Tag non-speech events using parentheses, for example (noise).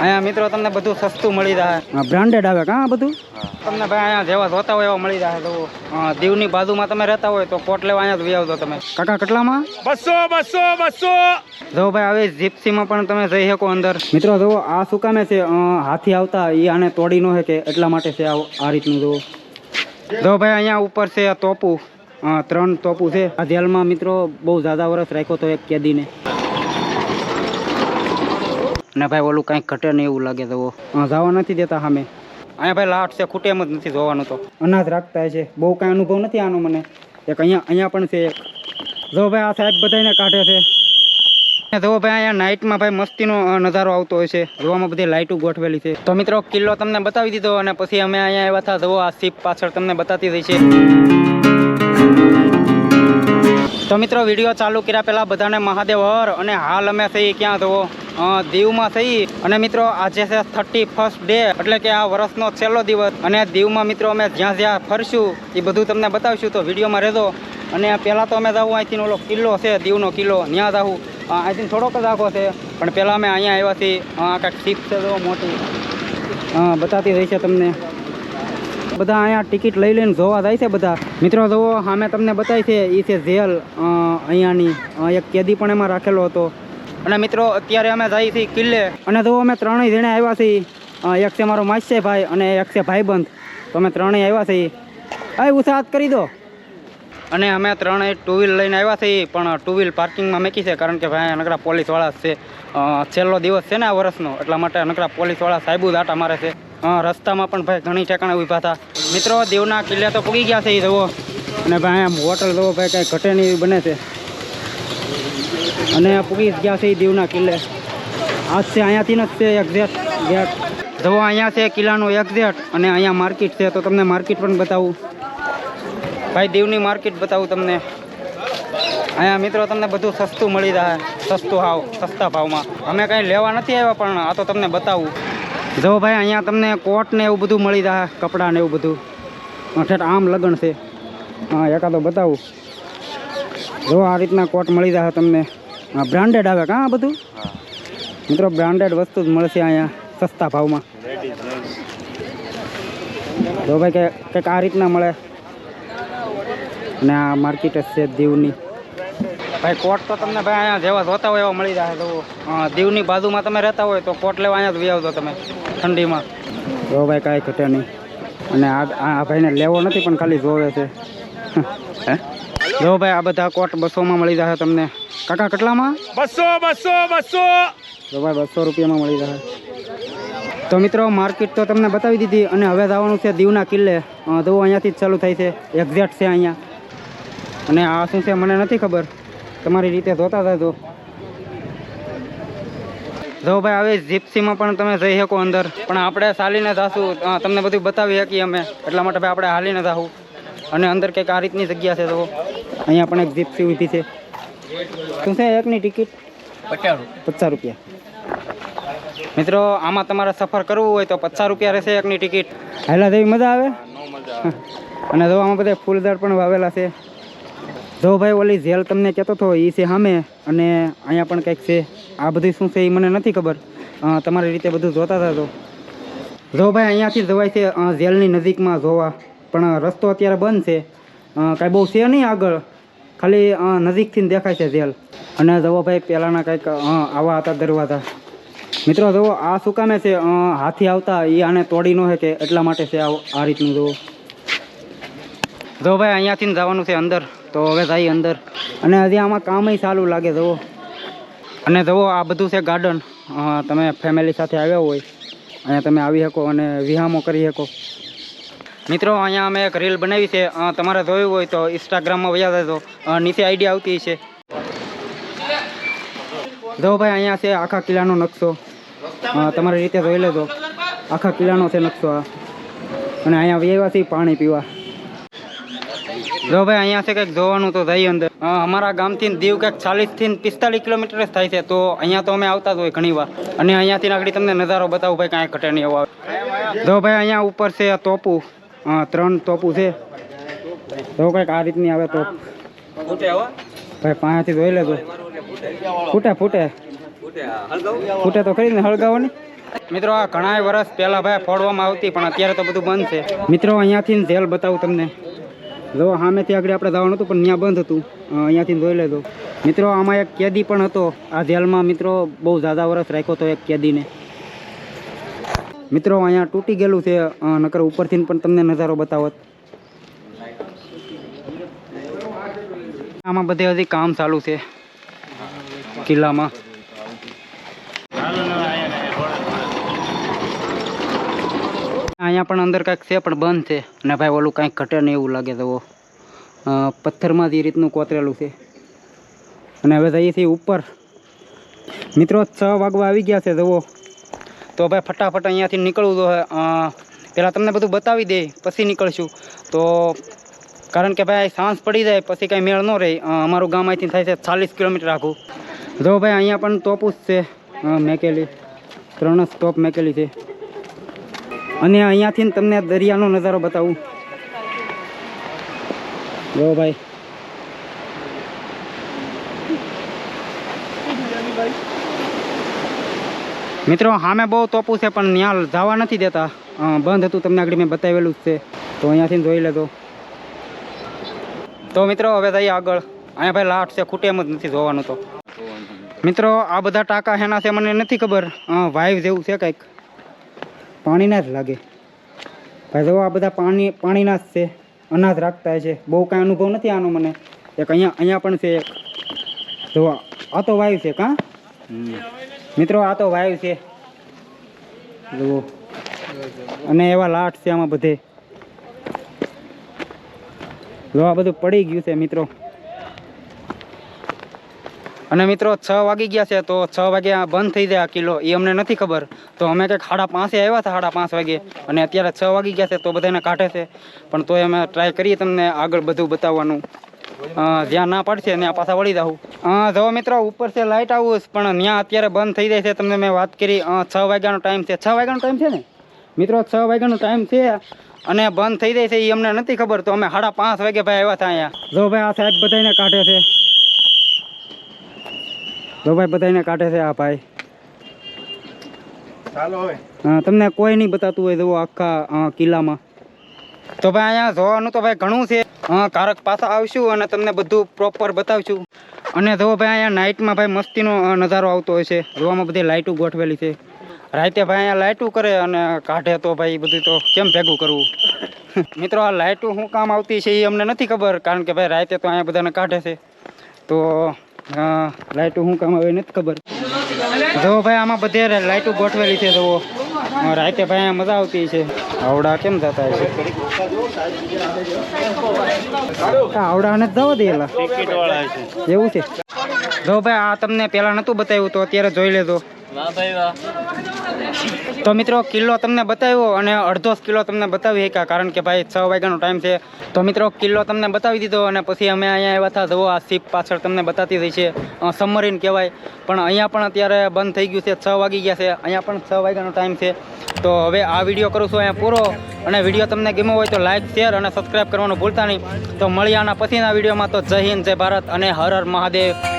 અહીંયા મિત્રો તમને બધું સસ્તું મળી જાય બ્રાન્ડેડ આવે કાં આ બધું? તમને ભાઈ અહીંયા જેવા જોતા હોય એવા મળી જાય તો દીવની બાજુમાં તમે રહેતા હોય તો કોટ લેવા અહીંયા જ આવજો તમે. કાકા કેટલામાં? બસો બસો બસો. જો ભાઈ આવી જીપ્સીમાં પણ તમે જઈ શકો અંદર. મિત્રો જુઓ આ શું કામે છે? હાથી આવતા એ આને તોડી ન શકે. એટલા માટે છે આ આ રીતનું જુઓ જો ભાઈ અહીંયા ઉપર છે તોપું. અ, ત્રણ તોપું છે. આ જેલમાં મિત્રો બહુ ઝાઝા વર્ષ રાખ્યો તો એક કેદીને. અને ભાઈ ઓલું કંઈક ઘટે નહીં એવું લાગે તો જવા નથી દેતા સામે. અહીંયા ભાઈ લાટ છે ખૂટે એમ જ નથી જોવાનું તો. અનાજ રાખતા છે બહુ કાંઈ અનુભવ નથી આનો મને. એક અહીંયા અહીંયા પણ છે એક. જો ભાઈ આ સાહેબ બધાને કાઢે છે. જો ભાઈ અહીંયા નાઇટમાં ભાઈ મસ્તીનો નજારો આવતો હોય છે. જોવામાં બધી લાઇટો ગોઠવેલી છે. તો મિત્રો કિલ્લો તમને બતાવી દીધો અને પછી અમે અહીંયા આવ્યા હતા. જુઓ આ સીપ પાછળ તમને બતાતી રહી છે. તો મિત્રો વીડિયો ચાલુ કર્યા પહેલા બધાને મહાદેવ હર અને હાલ અમે થઈ ક્યાં? જુઓ. અ, દીવમાં થઈ. અને મિત્રો, આજે છે થર્ટી ફર્સ્ટ ડે એટલે કે આ વર્ષનો છેલ્લો દિવસ. અને દીવમાં મિત્રો, અમે જ્યાં જ્યાં ફરશું, એ બધું તમને બતાવીશું, તો વિડીયોમાં રહેજો. અને પહેલાં તો અમે જાવું અહીંથી ઓલો કિલ્લો છે, દીવનો કિલ્લો ત્યાં જાવું અહીંથી થોડોક જ આખો છે, પણ પહેલાં અમે અહીંયા આવ્યા છીએ. કાંઈક શીપ છે તો મોટી. બતાતી રહી છે તમને. બધા અહીંયા ટિકિટ લઈ લઈને જોવા જાય છે બધા. મિત્રો જોવો સામે તમને બતાવી છે એ છે જેલ અહીંયાની એક કેદી પણ એમાં રાખેલો હતો. અને મિત્રો, અત્યારે અમે જઈએ છીએ કિલ્લે. અને જો અમે ત્રણેય જણે આવ્યા છીએ એક છે મારો માસ્ય ભાઈ અને એક છે ભાઈબંધ. તો અમે ત્રણેય આવ્યા છીએ. આ ઉત્સાહ કરી દો. અને અમે ત્રણેય ટુ વ્હીલ લઈને આવ્યા છીએ, પણ ટુ વ્હીલ પાર્કિંગમાં મૂકી છે, કારણ કે ભાઈ, નકરા પોલીસવાળા છે. છેલ્લો દિવસ છે ને આ વર્ષનો, એટલા માટે નકરા પોલીસવાળા સાહેબુ દાટા મારે છે. રસ્તામાં પણ ભાઈ ઘણી ઠેકાણે ઊભા હતા. મિત્રો, દેવના કિલ્લા તો પૂગી ગયા છે એ જવો અને ભાઈ, આમ હોટલ જવો ભાઈ કાંઈ ઘટે નહીં બને છે. અને પૂગી ગયા છે દીવના કિલ્લે. આજ છે અહીંયાથી જ છે એક્ઝેટ ગેટ જુઓ અહીંયા છે કિલ્લાનું એક્ઝેટ અને અહીંયા માર્કેટ છે, તો તમને માર્કેટ પણ બતાવું. ભાઈ, દીવની માર્કેટ બતાવું તમને. અહીંયા મિત્રો તમને બધું સસ્તું મળી રહે. સસ્તું હાવ, સસ્તા ભાવમાં. અમે કંઈ લેવા નથી આવ્યા, પણ આ તો તમને બતાવું. જો ભાઈ, અહીંયા તમને કોટ ને એવું બધું મળી જાય કપડાં ને એવું બધું. ઠેઠ આમ લગ્ન છે. હા, એકાદો બતાવું. જો આ રીતના કોટ મળી જશે તમને. બ્રાન્ડેડ આવે કાં બધું? મિત્રો બ્રાન્ડેડ વસ્તુ જ મળશે અહીંયા સસ્તા ભાવમાં. જો ભાઈ કે કંઈક આ રીતના મળે. અને આ માર્કેટ જ છે દીવની. ભાઈ, કોટ તો તમને ભાઈ અહીંયા જેવા જોતા હોય એવા મળી જાય તો દીવની બાજુમાં તમે રહેતા હોય તો કોટ લેવા અહીંયા જ વ્યાવજો તમે, ઠંડીમાં. જો ભાઈ, કાંઈ ઘટે નહીં. અને આ આ ભાઈને લેવો નથી, પણ ખાલી જોવે છે. હે? જો ભાઈ આ બધા કોટ બસોમાં મળી જશે તમને. કાકા કેટલામાં? બસો બસો બસો. જો ભાઈ બસો રૂપિયામાં મળી જશે તો મિત્રો માર્કેટ તો તમને બતાવી દીધી અને હવે જવાનું છે દીવના કિલ્લે. તો અહીંયાથી જ ચાલુ થાય છે. એક્ઝેક્ટ છે અહીંયા. અને આ શું છે મને નથી ખબર. તમારી રીતે જોતા જજો જો ભાઈ આવી જીપ્સીમાં પણ તમે જઈ શકો અંદર. પણ આપણે ચાલીને જાશું. તમને બધું બતાવી શકીએ અમે. એટલા માટે ભાઈ આપણે હાલીને જાશું અને અંદર કંઈક આ રીતની જગ્યા છે તો અહીંયા પણ એક જીપસી ઊભી છે. શું છે એકની ટિકિટ? પચાસ રૂપિયા. મિત્રો આમાં તમારે સફર કરવું હોય તો પચાસ રૂપિયા રહેશે એકની ટિકિટ. હાલા જેવી મજા આવે? અને જો આમાં બધા ફૂલદાર પણ વાવેલા છે. જો ભાઈ ઓલી જેલ તમને કહેતો હતો એ છે સામે. અને અહીંયા પણ કંઈક છે. આ બધું શું છે એ મને નથી ખબર. તમારી રીતે બધું જોતા હતા તો જો ભાઈ અહીંયાથી જવાય છે જેલની નજીકમાં જોવા. પણ રસ્તો અત્યારે બંધ છે. કાંઈ બહુ છે નહીં આગળ. ખાલી નજીકથી દેખાય છે જેલ. અને જવો ભાઈ પહેલાંના કંઈક આવા હતા દરવાજા. મિત્રો, જુઓ, આ શું કામે છે? હાથી આવતા એ આને તોડી ન શકે એટલા માટે છે આ રીતનું, જુઓ. જો ભાઈ અહીંયાથી જવાનું છે અંદર. તો હવે જાય અંદર. અને હજી આમાં કામય ચાલુ લાગે, જુઓ. અને જુઓ, આ બધું છે ગાર્ડન. તમે ફેમિલી સાથે આવ્યા હોય. અહીંયા તમે આવી શકો અને વિહામો કરી શકો. મિત્રો, અહીંયા અમે એક રીલ બનાવી છે. તમારે જોયું હોય તો ઇન્સ્ટાગ્રામમાં વયા દેજો નીચે આઈડિયા આવતી છે જો ભાઈ, અહીંયા છે આખા કિલ્લાનો નકશો. તમારી રીતે જોઈ લેજો. આખા કિલ્લાનો છે નકશો આ. અને અહીંયા વ્યવા છે પાણી પીવા. જો ભાઈ, અહીંયા છે કંઈક જોવાનું તો જઈએ અંદર. અમારા ગામથી દીવ કંઈક ચાલીસથી પિસ્તાલીસ કિલોમીટર જ થાય છે. તો અહીંયા તો અમે આવતા જ હોય ઘણી વાર અને અહીંયાથી આગળ તમને નજારો બતાવું ભાઈ, કાંઈ ઘટે નહીં આવે. જો ભાઈ, અહીંયા ઉપર છે તોપું ત્રણ તોપું છે તો કંઈક આ રીતની આવે તો ભાઈ પાયાથી ધોઈ લેજો. ફૂટે ફૂટે. ફૂટે તો ખરી ને હળગાવો ને. મિત્રો આ ઘણા વર્ષ પહેલા ભાઈ ફોડવામાં આવતી પણ અત્યારે તો બધું બંધ છે. મિત્રો અહીંયાથી જેલ બતાવું તમને. જો સામેથી આગળ આપણે જવાનું હતું પણ ત્યાં બંધ હતું. અહીંયાથી જોઈ લેજો. મિત્રો આમાં એક કેદી પણ હતો. આ જેલમાં મિત્રો બહુ ઝાઝા વર્ષ રાખ્યો હતો એક કેદીને. મિત્રો, અહીંયા તૂટી ગયેલું છે નકર ઉપરથી પણ તમને નજારો બતાવત. આમાં બધે હજી કામ ચાલુ છે, કિલ્લામાં. અહીંયા પણ અંદર કાંઈક છે, પણ બંધ છે. અને ભાઈ, ઓલું કાંઈક ઘટે નહીં એવું લાગે તો પથ્થરમાં જ એ રીતનું કોતરેલું છે. અને હવે જઈએ છીએ ઉપર. મિત્રો, છ વાગવા આવી ગયા છે, જુઓ. તો ભાઈ ફટાફટ અહીંયાથી નીકળવું તો પહેલાં તમને બધું બતાવી દે, પછી નીકળશું. તો કારણ કે ભાઈ સાંજ પડી જાય, પછી કાંઈ મેળ ન રહે. અમારું ગામ અહીંથી થાય છે ચાલીસ કિલોમીટર આખું જો ભાઈ અહીંયા પણ તોપું જ છે. મેકેલી. ત્રણ જ ટોપ મેકેલી છે. અને અહીંયાથી તમને દરિયાનો નજારો બતાવું. જો ભાઈ. મિત્રો સામે બહુ તોપું છે, પણ ત્યાં જવા નથી દેતા. બંધ હતું, તમને આગળ મેં બતાવેલું જ છે. તો અહીંયાથી જોઈ લેજો. તો મિત્રો, હવે જઈએ આગળ. અહીંયા ભાઈ લાટ છે, ખૂટે એમ જ નથી જોવાનું તો. મિત્રો, આ બધા ટાંકા હેના છે, મને નથી ખબર. વાઈવ જેવું છે કંઈક. પાણીના જ લાગે. ભાઈ જો, આ બધા પાણી, પાણીના જ છે. અનાજ રાખતા છે. બહુ કાંઈ અનુભવ નથી આનો મને. એક અહીંયા અહીંયા પણ છે એક. જો, આ તો વાયુ છે, કાં? મિત્રો, આ તો વાયુ છે. જુઓ. અને એવા લાટ છે આમાં બધે. જો આ બધું પડી ગયું છે, મિત્રો. અને મિત્રો, છ વાગી ગયા છે, તો છ વાગે બંધ થઈ જાય આ કિલ્લો. એ અમને નથી ખબર. તો અમે કંઈક સાડા પાંચે આવ્યા હતા, સાડા પાંચ વાગે. અને અત્યારે છ વાગી ગયા છે, તો બધાને કાઢે છે. પણ તોય અમે ટ્રાય કરીએ તમને આગળ બધું બતાવવાનું. જ્યાં ના પડશે આ પાછા વળી જાઉં. જો મિત્રો ઉપર છે લાઇટ હાઉસ પણ ત્યાં અત્યારે બંધ થઈ જાય છે. તમને મેં વાત કરી છ વાગ્યાનો ટાઈમ છે. છ વાગ્યાનો ટાઈમ છે ને? મિત્રો છ વાગ્યાનો ટાઈમ છે અને બંધ થઈ જાય છે એ અમને નથી ખબર. તો અમે સાડા પાંચ વાગે ભાઈ આવ્યા હતા અહીંયા. જો ભાઈ આ સાહેબ બધાને કાઢે છે. જો ભાઈ બધાને કાઢે છે આ ભાઈ. ચાલો હવે. તમને કોઈ નહીં બતાતું હોય જુઓ આખા કિલ્લામાં. તો ભાઈ અહીંયા જોવાનું તો ભાઈ ઘણું છે. કારક પાછા આવશું અને તમને બધું પ્રોપર બતાવશું. અને જો ભાઈ અહીંયા નાઇટમાં ભાઈ મસ્તીનો નજારો આવતો હોય છે. જોવામાં બધી લાઇટો ગોઠવેલી છે. રાતે ભાઈ અહીંયા લાઇટો કરે અને કાઢે તો ભાઈ બધું તો કેમ ભેગું કરવું? (laughs) મિત્રો, આ લાઇટો શું કામ આવતી છે એ અમને નથી ખબર, કારણ કે ભાઈ રાતે તો અહીંયા બધાને કાઢે છે. તો લાઇટો શું કામ આવે નથી ખબર. જો ભાઈ આમાં બધે લાઇટો ગોઠવેલી છે, જુઓ. રાતે ભાઈ મજા આવતી છે. આવડા કેમ જતા છે આવડાને જ જવા દેલા એવું છે? જો ભાઈ, આ તમને પેલા નતું બતાવ્યું તો અત્યારે જોઈ લેજો. તો મિત્રો, કિલ્લો તમને બતાવ્યો અને અડધો કિલ્લો તમને બતાવી શક્યા, કારણ કે ભાઈ છ વાગ્યાનો ટાઈમ છે. તો મિત્રો, કિલ્લો તમને બતાવી દીધો અને પછી અમે અહીંયા આવ્યા હતા જુઓ, આ શીપ પાછળ તમને બતાતી રહી છે. સબમરીન કહેવાય. પણ અહીંયા પણ અત્યારે બંધ થઈ ગયું છે, છ વાગી ગયા છે. અહીંયા પણ છ વાગ્યાનો ટાઈમ છે. તો હવે આ વીડિયો કરું છું અહીંયા પૂરો. અને વીડિયો તમને ગમ્યો હોય તો લાઇક શેર અને સબસ્ક્રાઈબ કરવાનું ભૂલતા નહીં. તો મળીએ આના પછીના વિડીયોમાં. તો જય હિન્દ, જય ભારત અને હર હર મહાદેવ.